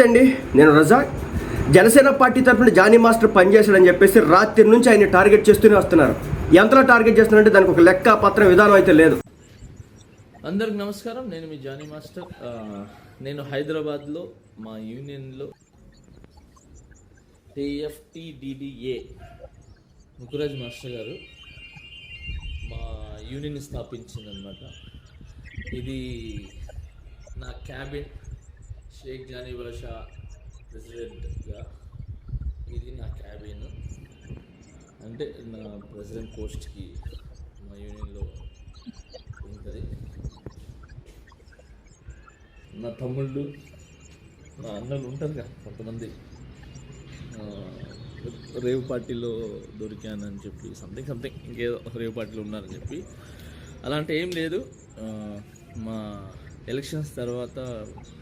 అండి. నేను రజాక్ జనసేన పార్టీ తరఫున జానీ మాస్టర్ పనిచేశాడని చెప్పేసి రాత్రి నుంచి ఆయన టార్గెట్ చేస్తూనే వస్తున్నారు. ఎంతలో టార్గెట్ చేస్తున్నారంటే దానికి ఒక లెక్క పత్రం విధానం అయితే లేదు. అందరికి నమస్కారం. నేను మీ జానీ మాస్టర్. నేను హైదరాబాద్లో మా యూనియన్లో టిఎఫ్టిడిడిఏ ముకురాజ్ మాస్టర్ గారు మా యూనియన్ స్థాపించిందనమాట ఇది నా క్యాబిన్. షేక్ జానీ బాషా ప్రెసిడెంట్గా ఇది నా క్యాబిన్. అంటే నా ప్రెసిడెంట్ పోస్ట్కి మా యూనియన్లో ఉంటుంది. నా తమ్ముళ్ళు నా అన్నలు ఉంటారు కదా కొంతమంది. రేవ్ పార్టీలో దొరికానని చెప్పి సంథింగ్ సంథింగ్ ఇంకేదో రేవ్ పార్టీలో ఉన్నారని చెప్పి. అలాంటి ఏం లేదు. మా ఎలక్షన్స్ తర్వాత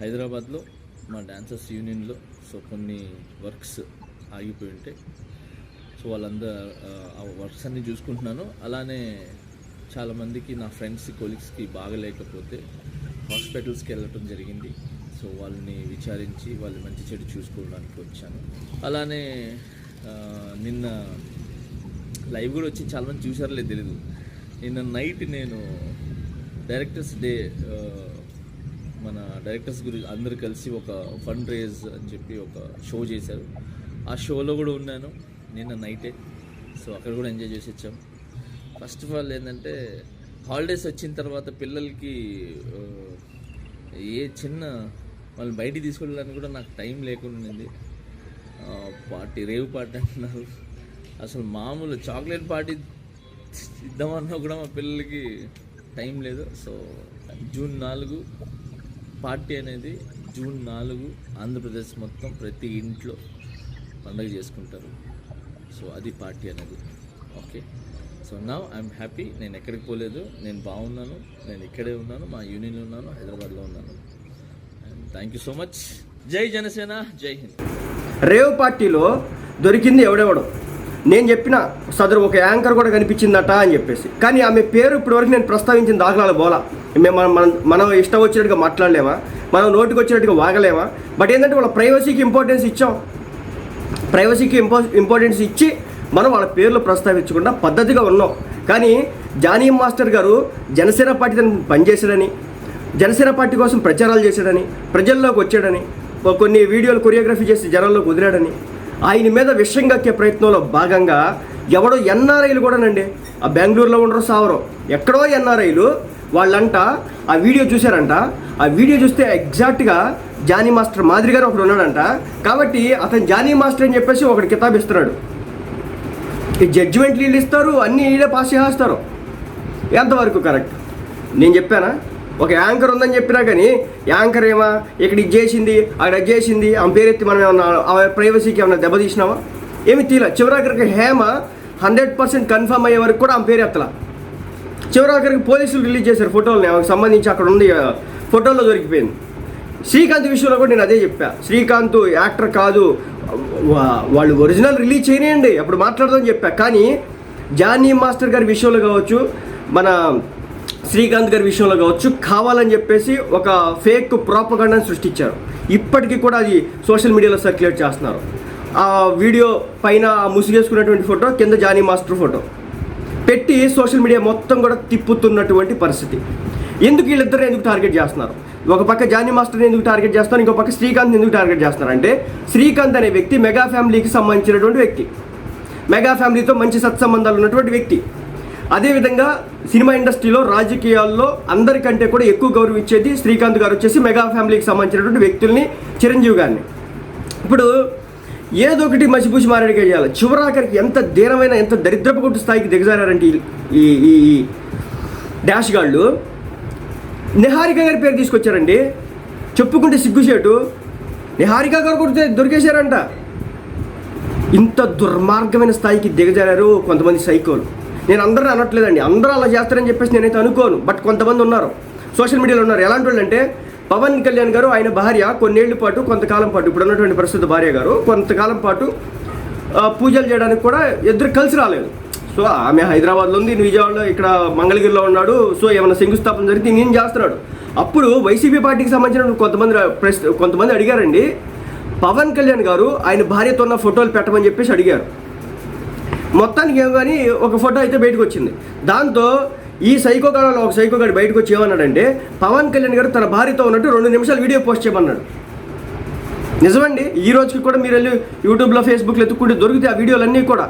హైదరాబాద్లో మా డాన్సర్స్ యూనియన్లో సో కొన్ని వర్క్స్ ఆగిపోయి ఉంటాయి. సో వాళ్ళందరూ ఆ వర్క్స్ అన్నీ చూసుకుంటున్నాను. అలానే చాలామందికి నా ఫ్రెండ్స్ కొలీగ్స్కి బాగలేకపోతే హాస్పిటల్స్కి వెళ్ళటం జరిగింది. సో వాళ్ళని విచారించి వాళ్ళు మంచి చెడు చూసుకోవడానికి వచ్చాను. అలానే నిన్న లైవ్ కూడా వచ్చి చాలామంది చూసారో లేదు తెలీదు. నిన్న నైట్ నేను డైరెక్టర్స్ డే మన డైరెక్టర్స్ గురించి అందరు కలిసి ఒక ఫండ్ రేజ్ అని చెప్పి ఒక షో చేశారు. ఆ షోలో కూడా ఉన్నాను. నిన్న నైటే సో అక్కడ కూడా ఎంజాయ్ చేసి వచ్చాం. ఫస్ట్ ఆఫ్ ఆల్ ఏంటంటే హాలిడేస్ వచ్చిన తర్వాత పిల్లలకి ఏ చిన్న వాళ్ళు బయటికి తీసుకెళ్ళడానికి కూడా నాకు టైం లేకుండా ఉంది పార్టీ రేవ్ పార్టీ అంటున్నారు. అసలు మామూలు చాక్లెట్ పార్టీ ఇద్దామన్నా కూడా మా పిల్లలకి టైం లేదు. సో జూన్ నాలుగు పార్టీ అనేది జూన్ నాలుగు ఆంధ్రప్రదేశ్ మొత్తం ప్రతి ఇంట్లో పండగ చేసుకుంటారు. సో అది పార్టీ అనేది. ఓకే? సో నా ఐఎమ్ హ్యాపీ నేను ఎక్కడికి పోలేదు. నేను బాగున్నాను. నేను ఇక్కడే ఉన్నాను. మా యూనియన్లో ఉన్నాను. హైదరాబాద్లో ఉన్నాను. థ్యాంక్ యూ సో మచ్ జై జనసేన. జై హింద్. రేవ్ పార్టీలో దొరికింది ఎవడెవడో? నేను చెప్పిన సదరు ఒక యాంకర్ కూడా కనిపించిందట అని చెప్పేసి. కానీ ఆమె పేరు ఇప్పటివరకు నేను ప్రస్తావించిన దాఖలాలు బోలా. మేము మనం మనం ఇష్టం వచ్చినట్టుగా మాట్లాడలేమా? మనం నోటికి వచ్చినట్టుగా వాగలేమా? బట్ ఏంటంటే వాళ్ళ ప్రైవసీకి ఇంపార్టెన్స్ ఇచ్చాం. ప్రైవసీకి ఇంపా ఇంపార్టెన్స్ ఇచ్చి మనం వాళ్ళ పేర్లు ప్రస్తావించకుండా పద్ధతిగా ఉన్నాం. కానీ జానీ మాస్టర్ గారు జనసేన పార్టీ తరపున పనిచేశాడని జనసేన పార్టీ కోసం ప్రచారాలు చేశాడని ప్రజల్లోకి వచ్చాడని కొన్ని వీడియోలు కొరియోగ్రఫీ చేసి జనాల్లోకి వదిలాడని ఆయన మీద విషయం కక్కే ప్రయత్నంలో భాగంగా ఎవడో ఎన్ఆర్ఐలు కూడానండి. ఆ బెంగళూరులో ఉండరు సావరు. ఎక్కడో ఎన్ఆర్ఐలు వాళ్ళంట ఆ వీడియో చూశారంట. ఆ వీడియో చూస్తే ఎగ్జాక్ట్గా జానీ మాస్టర్ మాదిరిగానే ఒకడు ఉన్నాడంట. కాబట్టి అతను జానీ మాస్టర్ అని చెప్పేసి ఒకటి కితాబ్ ఇస్తున్నాడు. ఈ జడ్జిమెంట్లు వీళ్ళు ఇస్తారు అన్నీ వీళ్ళే పాస్ చేస్తారు ఎంతవరకు కరెక్ట్ నేను చెప్పానా? ఒక యాంకర్ ఉందని చెప్పినా కానీ యాంకర్ ఏమా? ఇక్కడ ఇది చేసింది అక్కడ అది చేసింది ఆమె పేరెత్తి మనం ఏమన్నా ఆమె ప్రైవసీకి ఏమన్నా దెబ్బతీసినావా ఏమి తీల చివరాఖరికి హేమ హండ్రెడ్ పర్సెంట్ కన్ఫర్మ్ అయ్యే వరకు కూడా ఆమె పేరు ఎత్తలా. చివరాఖరికి పోలీసులు రిలీజ్ చేశారు ఫోటోలని ఆమెకు సంబంధించి అక్కడ ఉంది ఫోటోలో దొరికిపోయింది. శ్రీకాంత్ విషయంలో కూడా నేను అదే చెప్పా. శ్రీకాంత్ యాక్టర్ కాదు వాళ్ళు ఒరిజినల్ రిలీజ్ చేయనియండి అప్పుడు మాట్లాడదామని చెప్పా. కానీ జానీ మాస్టర్ గారి విషయంలో కావచ్చు మన శ్రీకాంత్ గారి విషయంలో కావచ్చు కావాలని చెప్పేసి ఒక ఫేక్ ప్రాపగండాన్ని సృష్టించారు. ఇప్పటికీ కూడా అది సోషల్ మీడియాలో సర్క్యులేట్ చేస్తున్నారు. ఆ వీడియో పైన ఆ ముసుగేసుకున్నటువంటి ఫోటో కింద జానీ మాస్టర్ ఫోటో. పెట్టి సోషల్ మీడియా మొత్తం కూడా తిప్పుతున్నటువంటి పరిస్థితి. ఎందుకు వీళ్ళిద్దరు ఎందుకు టార్గెట్ చేస్తున్నారు? ఒక పక్క జానీ మాస్టర్ని ఎందుకు టార్గెట్ చేస్తున్నారు? ఇంకో పక్క శ్రీకాంత్ ఎందుకు టార్గెట్ చేస్తున్నారు? అంటే శ్రీకాంత్ అనే వ్యక్తి మెగా ఫ్యామిలీకి సంబంధించినటువంటి వ్యక్తి. మెగా ఫ్యామిలీతో మంచి సత్సంబంధాలు ఉన్నటువంటి వ్యక్తి. అదేవిధంగా సినిమా ఇండస్ట్రీలో రాజకీయాల్లో అందరికంటే కూడా ఎక్కువ గౌరవించేది శ్రీకాంత్ గారు వచ్చేసి మెగా ఫ్యామిలీకి సంబంధించినటువంటి వ్యక్తుల్ని చిరంజీవి గారిని. ఇప్పుడు ఏదో ఒకటి మసిపూసి మారేడుగా చేయాలి చివరాఖరికి ఎంత దీనమైన ఎంత దరిద్రపు కొట్టు స్థాయికి దిగజారంటే ఈ- ఈ ఈ ఈ డాష్ గాళ్ళు. నిహారిక గారి పేరు తీసుకొచ్చారండి. చెప్పుకుంటే సిగ్గుచేటు. నిహారిక గారు కూడా దొరికేశారంట. ఇంత దుర్మార్గమైన స్థాయికి దిగజారారు కొంతమంది సైకోలు. నేను అందరిని అనట్లేదండి. అందరూ అలా చేస్తారని చెప్పేసి నేనైతే అనుకోను. బట్ కొంతమంది ఉన్నారు. సోషల్ మీడియాలో ఉన్నారు. ఎలాంటి వాళ్ళు అంటే పవన్ కళ్యాణ్ గారు ఆయన భార్య కొన్నేళ్ళ పాటు కొంతకాలం పాటు ఇప్పుడు ఉన్నటువంటి ప్రస్తుత భార్య గారు కొంతకాలం పాటు పూజలు చేయడానికి కూడా ఇద్దరు కలిసి రాలేదు. సో ఆమె హైదరాబాద్లో ఉంది విజయవాడలో ఇక్కడ మంగళగిరిలో ఉన్నాడు. సో ఏమైనా శంకుస్థాపన జరిగితే నేను చేస్తున్నాడు? అప్పుడు వైసీపీ పార్టీకి సంబంధించిన కొంతమంది ప్రెస్ కొంతమంది అడిగారండి. పవన్ కళ్యాణ్ గారు ఆయన భార్యతో ఉన్న ఫోటోలు పెట్టమని చెప్పేసి అడిగారు. మొత్తానికి ఏమో కానీ ఒక ఫోటో అయితే బయటకు వచ్చింది. దాంతో ఈ సైకో కాలంలో ఒక సైకో గారు బయటకు వచ్చి ఏమన్నాడంటే పవన్ కళ్యాణ్ గారు తన భార్యతో ఉన్నట్టు రెండు నిమిషాలు వీడియో పోస్ట్ చేయమన్నాడు. నిజమండి? ఈ రోజుకి కూడా మీరు వెళ్ళి యూట్యూబ్లో ఫేస్బుక్లో ఎత్తుకుంటే దొరికితే ఆ వీడియోలన్నీ కూడా.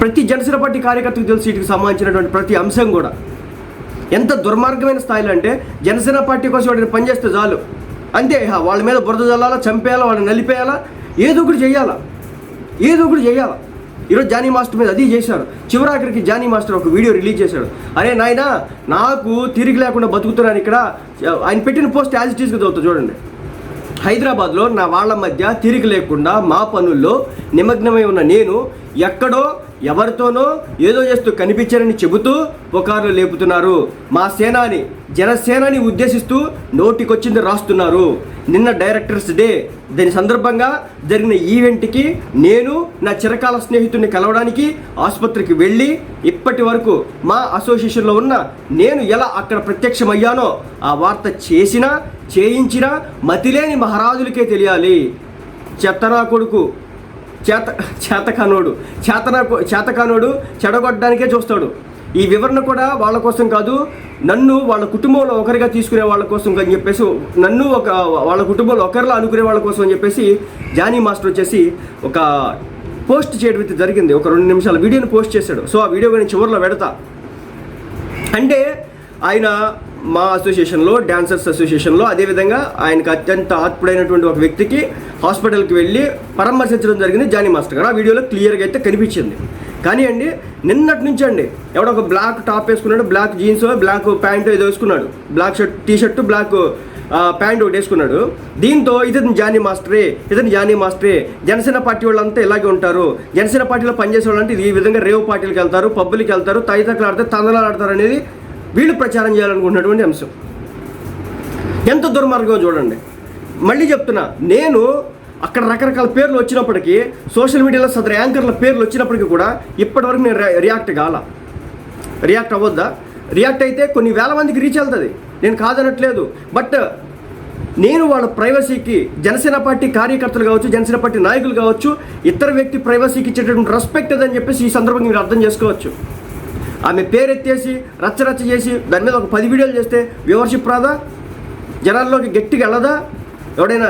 ప్రతి జనసేన పార్టీ కార్యకర్తకు తెలుసు వీటికి సంబంధించినటువంటి ప్రతి అంశం కూడా. ఎంత దుర్మార్గమైన స్థాయిలో అంటే జనసేన పార్టీ కోసం వాడిని పనిచేస్తే చాలు. అంతే వాళ్ళ మీద బురద జల్లాలా చంపేయాలా వాళ్ళని నలిపేయాలా ఏదో ఒకటి చేయాలా. ఏదో ఒకటి చేయాలి? ఈరోజు జానీ మాస్టర్ మీద అది చేశారు చివరాఖరికి జానీ మాస్టర్ ఒక వీడియో రిలీజ్ చేశాడు. అరే నాయనా నాకు తిరిగి లేకుండా బతుకుతున్నాను ఇక్కడ. ఆయన పెట్టిన పోస్ట్ యాజ్ ఇట్ ఈస్గా చదువుతా చూడండి. హైదరాబాద్లో నా వాళ్ళ మధ్య తిరిగి లేకుండా మా పనుల్లో నిమగ్నమై ఉన్న నేను ఎక్కడో ఎవరితోనో ఏదో చేస్తూ కనిపించారని చెబుతూ పుకార్లు లేపుతున్నారు. మా సేనాని జనసేనాని ఉద్దేశిస్తూ నోటికొచ్చింది రాస్తున్నారు. నిన్న డైరెక్టర్స్ డే. దాని సందర్భంగా జరిగిన ఈవెంట్కి నేను నా చిరకాల స్నేహితుడిని కలవడానికి ఆసుపత్రికి వెళ్ళి ఇప్పటి వరకు మా అసోసియేషన్లో ఉన్న నేను ఎలా అక్కడ ప్రత్యక్షమయ్యానో ఆ వార్త చేసినా చేయించినా మతిలేని మహారాజులకే తెలియాలి. చెత్తనా కొడుకు చేత చేతకానోడు. చేతన చేతకానోడు చెడగొట్టడానికే చూస్తాడు. ఈ వివరణ కూడా వాళ్ళ కోసం కాదు నన్ను వాళ్ళ కుటుంబంలో ఒకరిగా తీసుకునే వాళ్ళ కోసం అని చెప్పేసి నన్ను ఒక వాళ్ళ కుటుంబంలో ఒకరిలా అనుకునే వాళ్ళ కోసం అని చెప్పేసి జానీ మాస్టర్ వచ్చేసి ఒక పోస్ట్ చేయడం అయితే జరిగింది. ఒక రెండు నిమిషాల వీడియోని పోస్ట్ చేశాడు. సో ఆ వీడియో నేను చివరిలో పెడతా. అంటే ఆయన మా అసోసియేషన్లో డాన్సర్స్ అసోసియేషన్లో అదేవిధంగా ఆయనకు అత్యంత ఆత్ముడైనటువంటి ఒక వ్యక్తికి హాస్పిటల్కి వెళ్ళి పరామర్శించడం జరిగింది జానీ మాస్టర్ గారు. ఆ వీడియోలో క్లియర్గా అయితే కనిపించింది. కానీ అండి నిన్నటి నుంచి అండి ఎవడో ఒక బ్లాక్ టాప్ వేసుకున్నాడు బ్లాక్ జీన్స్ బ్లాక్ ప్యాంట్ ఏదో వేసుకున్నాడు black shirt T shirt black pant ఒకటి వేసుకున్నాడు. దీంతో ఇతను జానీ మాస్టరే ఇతను జానీ మాస్టరే. జనసేన పార్టీ వాళ్ళంతా ఇలాగే ఉంటారు. జనసేన పార్టీలో పనిచేసే వాళ్ళంటే ఈ విధంగా రేవు పార్టీలకు వెళ్తారు పబ్బులకి వెళ్తారు తదితరులు ఆడితే తందనాలు ఆడతారు అనేది వీళ్ళు ప్రచారం చేయాలనుకుంటున్నటువంటి అంశం. ఎంత దుర్మార్గం చూడండి. మళ్ళీ చెప్తున్నా నేను అక్కడ రకరకాల పేర్లు వచ్చినప్పటికీ సోషల్ మీడియాలో సదరు యాంకర్ల పేర్లు వచ్చినప్పటికీ కూడా ఇప్పటివరకు నేను రియాక్ట్ కాల. రియాక్ట్ అవ్వద్దా? రియాక్ట్ అయితే కొన్ని వేల మందికి రీచ్ వెళ్తుంది. నేను కాదనట్లేదు. బట్ నేను వాళ్ళ ప్రైవసీకి జనసేన పార్టీ కార్యకర్తలు కావచ్చు జనసేన పార్టీ నాయకులు కావచ్చు ఇతర వ్యక్తి ప్రైవసీకి ఇచ్చేటటువంటి రెస్పెక్ట్ అని చెప్పేసి ఈ సందర్భంగా మీరు అర్థం చేసుకోవచ్చు. ఆమె పేరెత్తేసి రచ్చరచ్చ చేసి దాని మీద ఒక పది వీడియోలు చేస్తే వ్యూవర్షిప్ రాదా? జనాల్లోకి గట్టిగా వెళ్ళదా? ఎవడైనా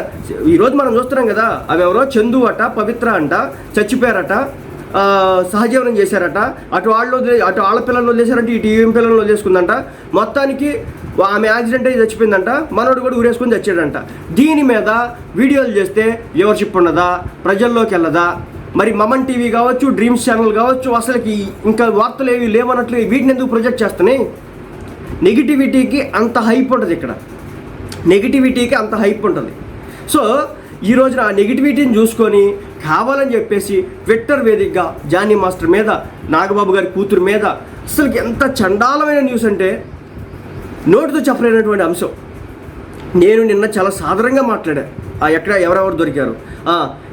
ఈరోజు మనం చూస్తున్నాం కదా అవి ఎవరో? చందు అట పవిత్ర అంట చచ్చిపోయారట సహజీవనం చేశారట అటు వాళ్ళు అటు వాళ్ళ పిల్లలు వదిలేశారంటే ఇటు ఈ పిల్లలు వదిలేసుకుందంట. మొత్తానికి ఆమె యాక్సిడెంట్ అయ్యి చచ్చిపోయిందంట మనోడు కూడా ఊరేసుకొని చచ్చాడంట. దీని మీద వీడియోలు చేస్తే వ్యూవర్షిప్ ఉండదా? ప్రజల్లోకి వెళ్ళదా? మరి మమన్ టీవీ కావచ్చు డ్రీమ్స్ ఛానల్ కావచ్చు అసలుకి ఇంకా వార్తలు ఏవి లేవన్నట్లు వీటిని ఎందుకు ప్రొజెక్ట్ చేస్తున్నాయి? నెగిటివిటీకి అంత హైప్ ఉంటుంది ఇక్కడ. నెగిటివిటీకి అంత హైప్ ఉంటుంది. సో ఈ రోజున ఆ నెగిటివిటీని చూసుకొని కావాలని చెప్పేసి ట్విట్టర్ వేదికగా జానీ మాస్టర్ మీద నాగబాబు గారి కూతురు మీద అసలుకి ఎంత చండాలమైన న్యూస్ అంటే నోటితో చెప్పలేనటువంటి అంశం. నేను నిన్న చాలా సాధారణంగా మాట్లాడా. ఆ ఎక్కడ ఎవరెవరు దొరికారు?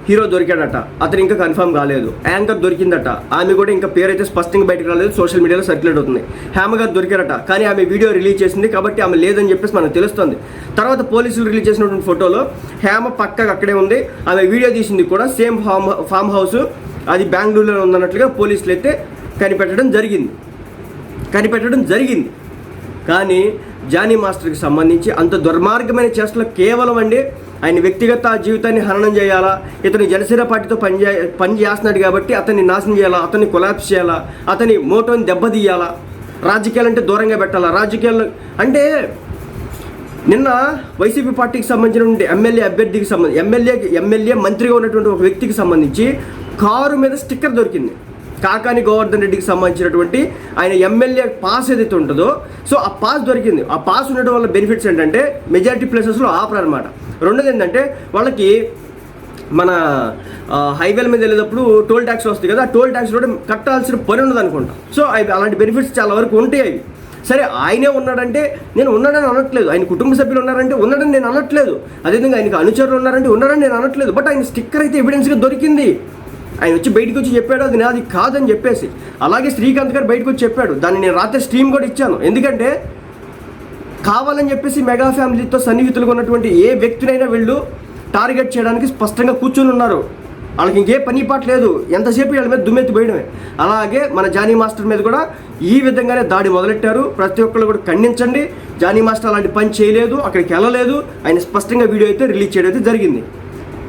హీరో దొరికాడట అతను ఇంకా కన్ఫర్మ్ కాలేదు. యాంకర్ దొరికిందట ఆమె కూడా ఇంకా పేరైతే స్పష్టంగా బయటకు రాలేదు సోషల్ మీడియాలో సర్క్యులేట్ అవుతుంది. హేమ గారు దొరికారట కానీ ఆమె వీడియో రిలీజ్ చేసింది కాబట్టి ఆమె లేదని చెప్పేసి మనకు తెలుస్తుంది. తర్వాత పోలీసులు రిలీజ్ చేసినటువంటి ఫోటోలో హేమ పక్కగా అక్కడే ఉంది. ఆమె వీడియో తీసింది కూడా సేమ్ ఫామ్ ఫామ్ హౌస్ అది బెంగళూరులో ఉందన్నట్లుగా పోలీసులు అయితే కనిపెట్టడం జరిగింది. కనిపెట్టడం జరిగింది. కానీ జానీ మాస్టర్కి సంబంధించి అంత దుర్మార్గమైన చేష్టలు కేవలం అండి ఆయన వ్యక్తిగత జీవితాన్ని హననం చేయాలా ఇతను జనసేన పార్టీతో పని పనిచేస్తున్నాడు పని చేస్తున్నాడు కాబట్టి అతన్ని నాశనం చేయాలా అతన్ని కొలాప్స్ చేయాలా అతని మోటోని దెబ్బతీయాలా రాజకీయాలంటే దూరంగా పెట్టాలా రాజకీయాలు అంటే నిన్న వైసీపీ పార్టీకి సంబంధించినటువంటి ఎమ్మెల్యే అభ్యర్థికి సంబంధించి ఎమ్మెల్యే ఎమ్మెల్యే మంత్రిగా ఉన్నటువంటి ఒక వ్యక్తికి సంబంధించి కారు మీద స్టిక్కర్ దొరికింది. కాకాని గోవర్ధన్ రెడ్డికి సంబంధించినటువంటి ఆయన ఎమ్మెల్యే పాస్ ఏదైతే ఉంటుందో సో ఆ పాస్ దొరికింది. ఆ పాస్ ఉండడం వల్ల బెనిఫిట్స్ ఏంటంటే మెజారిటీ ప్లేసెస్లో ఆపరనమాట రెండోది ఏంటంటే వాళ్ళకి మన హైవేల మీద వెళ్ళేటప్పుడు టోల్ ట్యాక్స్ వస్తుంది కదా ఆ టోల్ ట్యాక్స్ కూడా కట్టాల్సిన పని ఉండదు అనుకుంటా. సో అవి అలాంటి బెనిఫిట్స్ చాలా వరకు ఉంటాయి అవి. సరే ఆయనే ఉన్నాడంటే నేను ఉన్నాడని అనట్లేదు. ఆయన కుటుంబ సభ్యులు ఉన్నారంటే ఉన్నాడని నేను అనట్లేదు. అదేవిధంగా ఆయనకు అనుచరులు ఉన్నారంటే ఉన్నాడని నేను అనట్లేదు. బట్ ఆయన స్టిక్కర్ అయితే ఎవిడెన్స్గా దొరికింది. ఆయన వచ్చి బయటకు వచ్చి చెప్పాడు అది నాది కాదని చెప్పేసి. అలాగే శ్రీకాంత్ గారు బయటకు వచ్చి చెప్పాడు దాన్ని నేను రాత్రి స్ట్రీమ్ కూడా ఇచ్చాను. ఎందుకంటే కావాలని చెప్పేసి మెగా ఫ్యామిలీతో సన్నిహితులుగా ఉన్నటువంటి ఏ వ్యక్తినైనా వీళ్ళు టార్గెట్ చేయడానికి స్పష్టంగా కూర్చొని ఉన్నారు. వాళ్ళకి ఇంకే పని పాట లేదు. ఎంతసేపు వీళ్ళ మీద దుమ్మెత్తి పోయడమే. అలాగే మన జానీ మాస్టర్ మీద కూడా ఈ విధంగానే దాడి మొదలెట్టారు. ప్రతి ఒక్కళ్ళు కూడా ఖండించండి. జానీ మాస్టర్ అలాంటి పని చేయలేదు అక్కడికి వెళ్ళలేదు. ఆయన స్పష్టంగా వీడియో అయితే రిలీజ్ చేయడం అయితే జరిగింది.